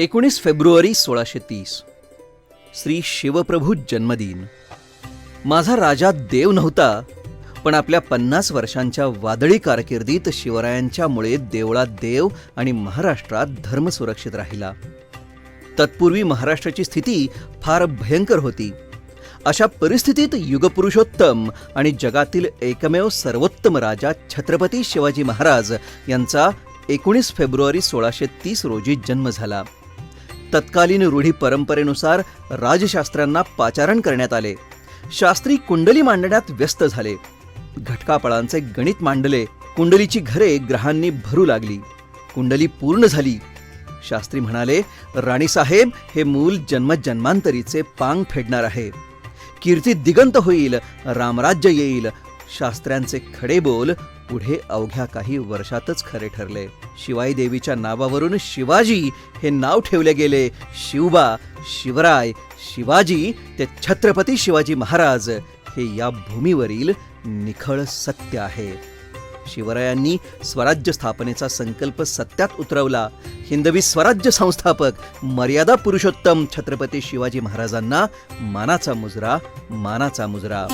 एकोणीस फेब्रुवारी सोळाशे तीस. श्री शिवप्रभू जन्मदिन. माझा राजा देव नव्हता पण आपल्या पन्नास वर्षांच्या वादळी कारकिर्दीत शिवरायांच्यामुळे देवळात देव आणि महाराष्ट्रात धर्म सुरक्षित राहिला. तत्पूर्वी महाराष्ट्राची स्थिती फार भयंकर होती. अशा परिस्थितीत युगपुरुषोत्तम आणि जगातील एकमेव सर्वोत्तम राजा छत्रपती शिवाजी महाराज यांचा एकोणीस फेब्रुवारी सोळाशे तीस रोजी जन्म झाला. तत्कालीन रूढी परंपरेनुसार राजशास्त्रांना पाचारण करण्यात आले. शास्त्री कुंडली मांडण्यात व्यस्त झाले. घटकापळांचे गणित मांडले. कुंडलीची घरे ग्रहांनी भरू लागली. कुंडली पूर्ण झाली. शास्त्री म्हणाले राणीसाहेब हे मूल जन्मजन्मांतरीचे पांग फेडणार आहे. कीर्ती दिगंत होईल. रामराज्य येईल. शास्त्र्यांचे खडे बोल पुढे अवघ्या काही वर्षातच खरे ठरले. शिवाई देवीच्या नावावरून शिवाजी हे नाव ठेवले गेले. शिवबा शिवराय शिवाजी ते छत्रपती शिवाजी महाराज हे या भूमीवरील निखळ सत्य आहे. शिवरायांनी स्वराज्य स्थापनेचा संकल्प सत्यात उतरवला. हिंदवी स्वराज्य संस्थापक मर्यादा पुरुषोत्तम छत्रपती शिवाजी महाराजांना मानाचा मुजरा मानाचा मुजरा.